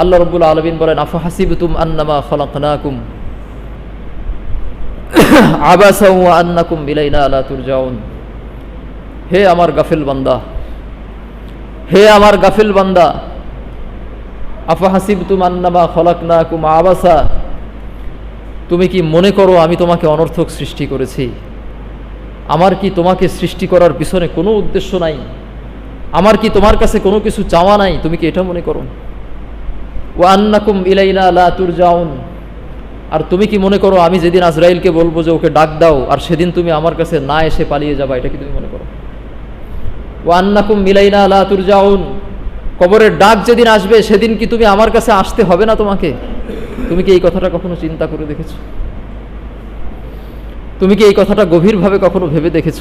আল্লাহ রব্বুল আলমিন বলেন আফা আন্নামা আন্নাকুম ইলাইনা লা তুরজাউন। হে আমার গাফিল বান্দা, হে আমার গাফিল বান্দা আফা হাসিবতুম আন্নামা আবাসা? তুমি কি মনে করো আমি তোমাকে অনর্থক সৃষ্টি করেছি? আমার কি তোমাকে সৃষ্টি করার পিছনে কোনো উদ্দেশ্য নাই? আমার কি তোমার কাছে কোনো কিছু চাওয়া নাই? তুমি কি এটা মনে করো? ও আন্নাকুম ইলাইনা আর তুমি কি মনে করো, আমি যেদিন আজরাইলকে বলব যে ওকে ডাক দাও, আর সেদিন তুমি আমার কাছে না এসে পালিয়ে যাবা, এটা কি তুমি মনে করো? ও আন্নাকুম মিলাইনা লা তুরজাউন। কবরের ডাক যেদিন আসবে, সেদিন কি তুমি আমার কাছে আসতে হবে না তোমাকে? তুমি কি এই কথাটা কখনো চিন্তা করে দেখেছ? তুমি কি এই কথাটা গভীরভাবে কখনো ভেবে দেখেছ?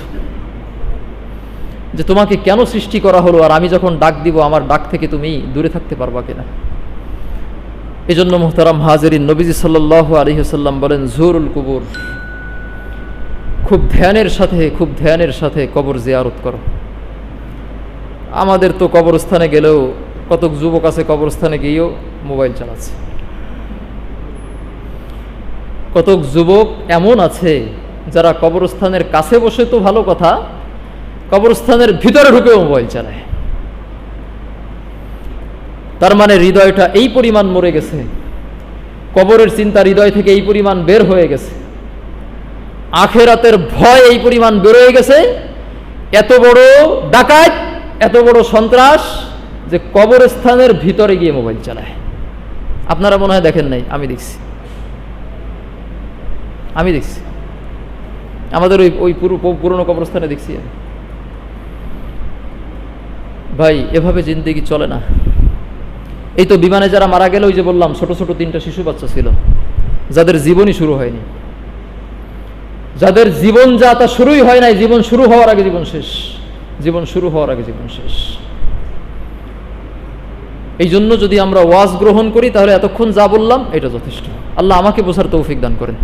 যে তোমাকে কেন সৃষ্টি করা হলো, আর আমি যখন ডাক দিব, আমার ডাক থেকে তুমি দূরে থাকতে পারবা কিনা? এই জন্য মোহতারাম হাজরিন নবীজি সাল্লাহ আলহিহাল্লাম বলেন জুরুল কুবুর, খুব ধ্যানের সাথে, খুব ধ্যানের সাথে কবর জিয়ারত করো। আমাদের তো কবরস্থানে গেলেও কতক যুবক আছে কবরস্থানে গিয়েও মোবাইল চালাচ্ছে। কতক যুবক এমন আছে যারা কবরস্থানের কাছে বসে তো ভালো কথা, কবরস্থানের ভিতরে ঢুকেও মোবাইল চালায়। তার মানে হৃদয়টা এই পরিমাণ মরে গেছে। কবরের চিন্তা হৃদয় থেকে এই পরিমাণ বের হয়ে গেছে। আখেরাতের ভয় এই পরিমাণ বের হয়ে গেছে। এত বড় ডাকাত, এত বড় সন্ত্রাস যে কবরস্থানের ভিতরে গিয়ে মোবাইল চালায়। আপনারা মনে হয় দেখেন নাই, আমি দেখছি। আমি দেখছি। আমাদের ওই ওই পুরো, পুরনো কবরস্থানে দেখছি ভাই, এভাবে জিন্দেগি চলে না। এই তো বিমানে যারা মারা গেল, ওই যে বললাম, ছোট ছোট তিনটা শিশু বাচ্চা ছিল, যাদের জীবনই শুরু হয়নি। যাদের জীবন যা তা শুরুই হয় নাই, জীবন শুরু হওয়ার আগে জীবন শেষ। জীবন শুরু হওয়ার আগে জীবন শেষ। এই জন্য যদি আমরা ওয়াজ গ্রহণ করি, তাহলে এতক্ষণ যা বললাম, এটা যথেষ্ট। আল্লাহ আমাকে বোঝার তৌফিক দান করেন।